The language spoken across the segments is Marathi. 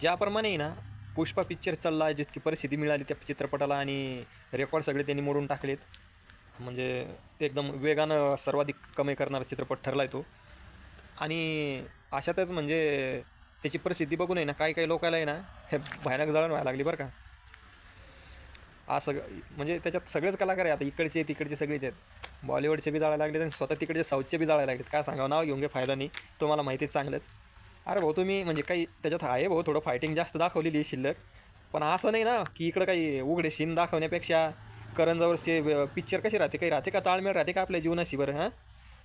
ज्याप्रमाणे ना पुष्पा पिक्चर चालला आहे जितकी परिस्थिती मिळाली त्या चित्रपटाला आणि रेकॉर्ड सगळे त्यांनी मोडून टाकलेत. म्हणजे एकदम वेगानं सर्वाधिक कमाई करणारा चित्रपट ठरला आहे तो. आणि अशातच म्हणजे त्याची परिस्थिती बघून आहे ना काही काही लोकांना आहे ना हे भयानक जळण व्हायला लागली बरं का. असं म्हणजे त्याच्यात सगळेच कलाकार आहे आता इकडचे तिकडचे सगळेच आहेत. बॉलिवूडचे बी जाळायला लागले आणि स्वतः तिकडचे साऊथचे बी जाळायला लागलेत. काय सांगावं? नाव घेऊन घे फायदा नाही. तुम्हाला माहितीच चांगलंच. अरे भाऊ तुम्ही म्हणजे काही त्याच्यात आहे भाऊ थोडं फायटिंग जास्त दाखवलेली आहे शिल्लक. पण असं नाही ना की इकडं काही उघडे सीन दाखवण्यापेक्षा करंजावरचे पिक्चर कशी राहते काही राहते का? ताळमेळ राहते का आपल्या जीवनाशी बरं हां?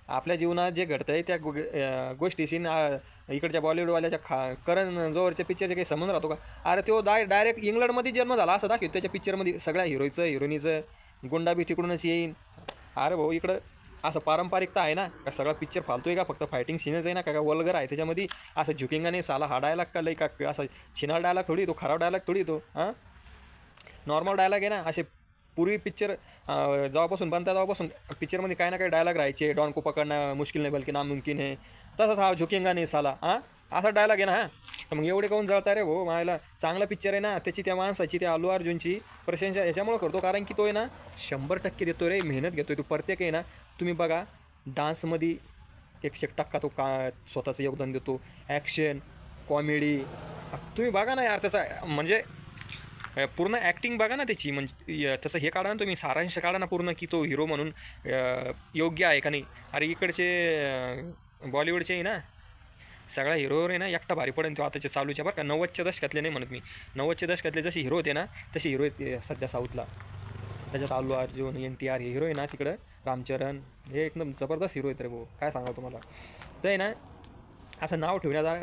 आपल्या जीवनात जे घडतं आहे त्या गो गोष्टी सीन इकडच्या बॉलिवूडवाल्याच्या खा करण जोवरच्या पिक्चरचे काही संबंध राहतो का? अरे तो डाय डायरेक्ट इंग्लंडमध्ये जन्म झाला असं दाखवतो. त्याच्या पिक्चरमध्ये सगळ्या हिरोईचं हिरोईनीचं गुंडाबी तिकडूनच येईन. अरे भाऊ इकडं असं पारंपरिकता आहे ना? का सगळा पिक्चर फालतोय का? फक्त फायटिंग सीनच आहे ना? का का वल्गर आहे? त्याच्यामध्ये असं झुकिंगाने साला हा डायलॉग का लई का असं छिनाळ डायलॉग थोडी तो खराब डायलॉग थोडी तो हां? नॉर्मल डायलॉग आहे ना? असे पूर्वी पिक्चर जेव्हापासून बनता तेव्हापासून पिक्चरमध्ये काही ना काही डायलॉग राहायचे. डॉन को पकडणं मुश्किल नाही बल्कि नामुमकिन आहे. तसंच हा झुकिंगा नाही साला हां? असा डायलॉग आहे ना हा? तर मग एवढे काऊन जळता रे भाऊ? मायला चांगला पिक्चर आहे ना त्याची त्या माणसाची त्या अल्लू अर्जुनची प्रशंसा याच्यामुळं करतो. कारण की तो आहे ना शंभर टक्के देतो रे मेहनत घेतो तो प्रत्येक आहे ना तुम्ही बघा डान्समध्ये एकशे एक टक्का तो का स्वतःचं योगदान देतो. ॲक्शन कॉमेडी तुम्ही बघा ना यार त्याचा म्हणजे पूर्ण ॲक्टिंग बघा ना त्याची. म्हणजे य- तसं हे काढा ना तुम्ही सारांश काढा ना पूर्ण की तो हिरो म्हणून योग्य आहे का नाही? अरे इकडचे बॉलिवूडचे आहे ना सगळ्या हिरोवर आहे ना एकटा भारी पडेल तो आताच्या चालूच्या बरं का. नव्वदच्या दशकातले नाही म्हणत मी. नव्वदच्या दशकातले जसे हिरो होते ना तसे हिरो आहेत सध्या साऊथला. त्याच्यात Allu Arjun N T R हे हिरो आहे ना तिकडं. रामचरण हे एकदम जबरदस्त हिरो आहेत रे भाऊ. काय सांगा तुम्हाला. तर आहे ना असं नाव ठेवण्याचा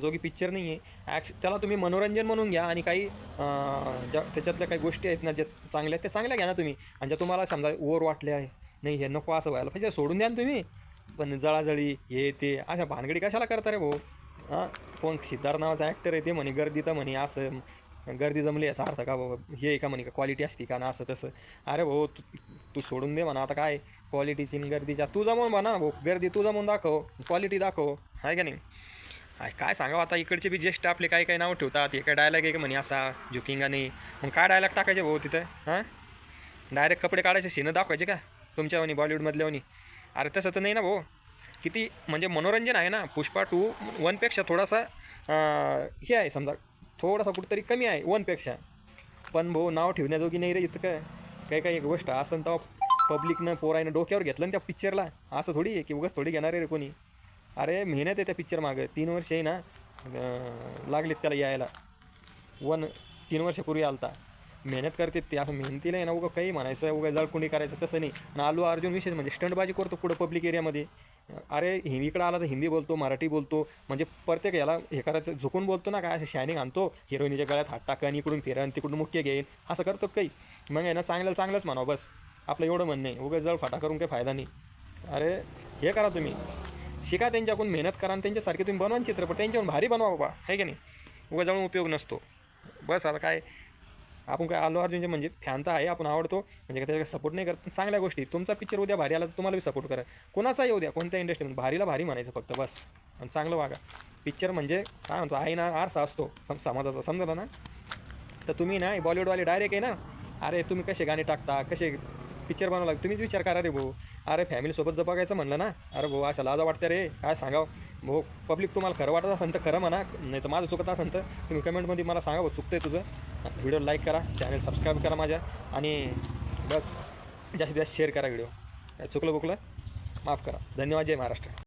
जो की पिक्चर नाही आहे ॲक्श त्याला तुम्ही मनोरंजन म्हणून घ्या आणि काही ज्या त्याच्यातल्या काही गोष्टी आहेत ना ज्या चांगल्या आहेत त्या चांगल्या घ्या ना तुम्ही. आणि ज्या तुम्हाला समजा ओवर वाटल्या आहे नाही हे नको असं व्हायला पाहिजे सोडून द्या ना तुम्ही. पण जळाजळी हे ते अशा भानगडी कशाला करता रे भाऊ? हां? कोण सिद्धार्थ नावाचा ॲक्टर आहे ते म्हणे गर्दी तर म्हणे असं गर्दी जमली याचा अर्थ का भाऊ? हे आहे का म्हणे का क्वालिटी असती का ना असं तसं? अरे भाऊ तू तू सोडून दे म्हणा आता काय? क्वालिटीची गर्दीच्या तू जमवून म्हणा भाऊ. गर्दी तू जमवून दाखव. क्वालिटी दाखव. आहे का नाही? काय सांगावं आता? इकडचे बी ज्येष्ठ आपले काही काही नाव ठेवतात. एका डायलॉग आहे का म्हणे असा जुकिंगा नाही मग काय डायलॉग टाकायचे भाऊ तिथं? हां? डायरेक्ट कपडे काढायचे सीनं दाखवायचे का? तुमच्या म्हणे बॉलिवूडमधल्या म्हणे. अरे तसं तर नाही ना भाऊ. किती म्हणजे मनोरंजन आहे ना. पुष्पा टू वनपेक्षा थोडासा हे आहे समजा. थोडासा कुठंतरी कमी आहे वनपेक्षा पण भाऊ नाव ठेवण्याजोगी नाही रे इतकं. काय काही काही गोष्ट असं तेव्हा पब्लिकनं पोरायनं डोक्यावर घेतलं ना त्या पिक्चरला असं थोडी आहे की उगाच थोडी घेणार आहे रे कोणी. अरे मेहनत आहे त्या पिक्चर मागं. तीन वर्ष आहे ना लागलेत त्याला यायला. वन तीन वर्षापूर्वी आलता. मेहनत करते ते असं मेहनतीला आहे ना उगा काही म्हणायचं उगा जळकुंडी करायचं तसं नाही. आणि आलू अर्जुन विशेष म्हणजे स्टंटबाजी करतो पुढं पब्लिक एरियामध्ये अरे हिंदीकडे आला तर हिंदी बोलतो मराठी बोलतो. म्हणजे प्रत्येक याला हे करायचं झुकून बोलतो ना काय असं शायनिंग आणतो. हिरोईनीच्या गळ्यात हात टाकन आणि इकडून फिरन तिकडून मुख्य घेईन. असं करतो काही. मग आहे ना चांगलं चांगलंच म्हणावं बस. आपलं एवढं म्हणणं आहे. उगा जळ फाटा करून काही फायदा नाही. अरे हे करा तुम्ही. शिका त्यांच्याकडून मेहनत करा आणि त्यांच्यासारखे तुम्ही बनवा चित्रपट. त्यांच्याहून भारी बनवा बाबा. आहे की नाही? उगा जाऊन उपयोग नसतो. बस आता काय आपण काय आलो अर्जुनचे म्हणजे फॅन तर आहे आपण आवडतो. म्हणजे काय त्याचा सपोर्ट नाही करत. पण चांगल्या गोष्टी तुमचा पिक्चर उद्या भारी आला तर तुम्हाला बी सपोर्ट करा. कोणाचा येऊ द्या कोणत्या इंडस्ट्रीमध्ये भारीला भारी म्हणायचं फक्त बस. आणि चांगलं वागा. पिक्चर म्हणजे काय म्हणतो आहे ना आरसा असतो. समाजाचा. समजला ना? तर तुम्ही ना बॉलिवूडवाले डायरेक्ट आहे ना? अरे तुम्ही कसे गाणे टाकता? कसे पिक्चर बनवला. तुम्हीच विचार करा रे भाऊ. अरे फॅमिलीसोबत जर बघायचं म्हणलं ना? अरे भाऊ अशा लाजा वाटतं रे. काय सांगावं? भाऊ पब्लिक तुम्हाला खरं वाटत असेल तर खरं म्हणा. नाही तर माझं चुकत असेल तर तुम्ही कमेंटमध्ये मला सांगा भाऊ चुकतंय तुझं. व्हिडिओ लाईक करा. चॅनल सबस्क्राईब करा माझ्या. आणि बस जास्तीत जास्त शेअर करा व्हिडिओ काय चुकलं बुकलं माफ करा. धन्यवाद जय महाराष्ट्र.